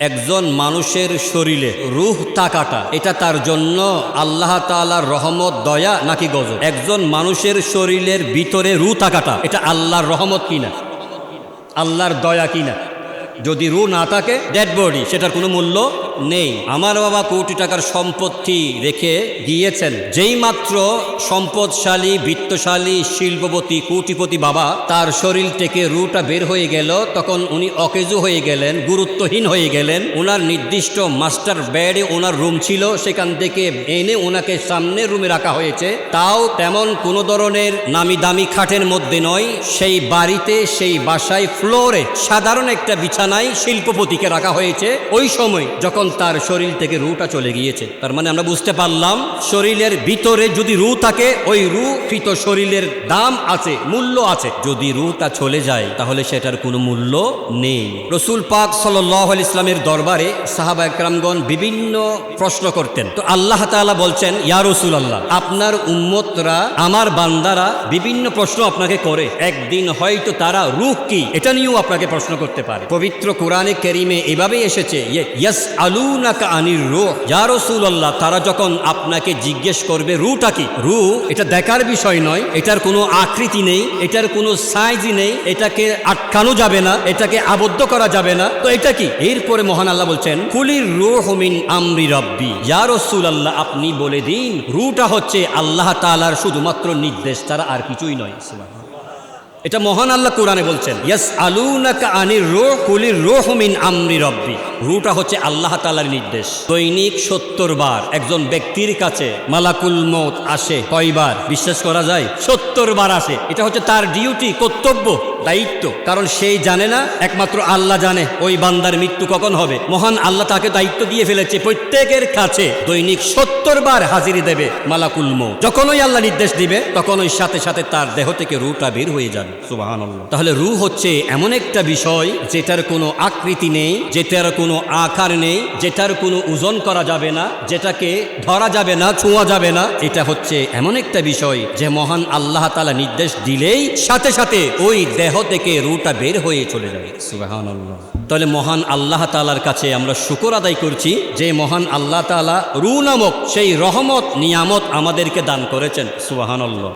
একজন মানুষের শরীরে রুহ তাকাটা এটা তার জন্য আল্লাহ তালার রহমত, দয়া নাকি গজ একজন মানুষের শরীরের ভিতরে রু তাকাটা এটা আল্লাহর রহমত কিনা? আল্লাহর দয়া কিনা? যদি রু না থাকে ডেড বডি সেটার কোনো মূল্য নেই। আমার বাবা কোটি টাকার সম্পত্তি রেখে গিয়েছেন। যেই মাত্র সম্পদশালী, বিত্তশালী, শিল্পপতি, কোটিপতি বাবা তার শরীর থেকে রুটা বের হয়ে গেল, তখন উনি অকেজু হয়ে গেলেন, গুরুত্বহীন হয়ে গেলেন। ওনার নির্দিষ্ট মাস্টার বেডে ওনার রুম ছিল, সেখান থেকে এনে ওনাকে সামনে রুমে রাখা হয়েছে। তাও তেমন কোনো ধরনের নামি দামি খাটের মধ্যে নয়, সেই বাড়িতে, সেই বাসায়, ফ্লোরে সাধারণ একটা বিছানায় শিল্পপতিকে রাখা হয়েছে। ওই সময় যখন তার শরীর থেকে রুটা চলে গিয়েছে। তার মানে আমরা বুঝতে পারলাম, শরীরের ভিতরে যদি রু থাকে, ওই রু ফিত শরীরের দাম আছে, মূল্য আছে। যদি রুটা চলে যায়, তাহলে সেটার কোনো মূল্য নেই। রসুল পাক সাল্লাহ ইসলামের দরবারে সাহাবা একরামগণ বিভিন্ন প্রশ্ন করতেন। তো আল্লাহ তাআলা বলছেন, ইয়া রসুল আল্লাহ আপনার উম্মতরা, আমার বান্দারা বিভিন্ন প্রশ্ন আপনাকে করে। একদিন হয়তো তারা রূহ কি? এটা নিয়েও আপনাকে প্রশ্ন করতে পারে। পবিত্র কোরআনে কেরিমে এভাবেই এসেছে ইয়াস তারা যখন আপনাকে জিজ্ঞেস করবে রুটা কি? রু এটা দেখার বিষয় নয়, এটার কোনো আকৃতি নেই, এটার কোনো সাইজই নেই, এটাকে আটকানো যাবে না, এটাকে আবদ্ধ করা যাবে না। তো এটা কি? এরপরে মহান আল্লাহ বলছেন, কুলির রুহ মিন আমরি রব্বি। ইয়া আল্লাহ আপনি বলে দিন রুটা হচ্ছে আল্লাহ তাআলার শুধুমাত্র নির্দেশ তারা আর কিছুই নয়। এটা মহান আল্লাহ কোরআনে বলছেন ইয়াস আলুনাকা আনির রো কুলির রোহ মিন আমরি রব্বি। রুটা হচ্ছে আল্লাহ তালার নির্দেশ। দৈনিক সত্তর বার একজন ব্যক্তির কাছে মালাকুল মত আসে কয়বার? বিশ্বাস করা যায়, সত্তর বার আসে। এটা হচ্ছে তার ডিউটি কর্তব্য। দায়িত্ব, কারণ সেই জানে না, একমাত্র আল্লাহ জানে ওই বান্দার মৃত্যু কখন হবে। মহান আল্লাহ তাকে দায়িত্ব দিয়ে ফেলেছে প্রত্যেকের কাছে। দৈনিক সত্তর বার হাজিরি দেবে মালাকুল মৌ যখন ওই আল্লাহ নির্দেশ দিবে তখন ওই সাথে সাথে তার দেহ থেকে রুটা বের হয়ে যাবে। সুবাহান তাহলে রু হচ্ছে এমন একটা বিষয়, যেটার কোনো আকৃতি নেই, যেটার কোনো আকার নেই, যেটার কোনো ওজন করা যাবে না, যেটাকে ধরা যাবে না, ছোঁয়া যাবে না। এটা হচ্ছে এমন একটা বিষয়, যে মহান আল্লাহ তালা নির্দেশ দিলেই সাথে সাথে ওই দেহ থেকে রুটা বের হয়ে চলে যাবে। সুবাহান তাহলে মহান আল্লাহ তালার কাছে আমরা শুকর আদায় করছি যে মহান আল্লাহ তালা রু নামক সেই রহমত নিয়ামত আমাদেরকে দান করেছেন। সুবাহান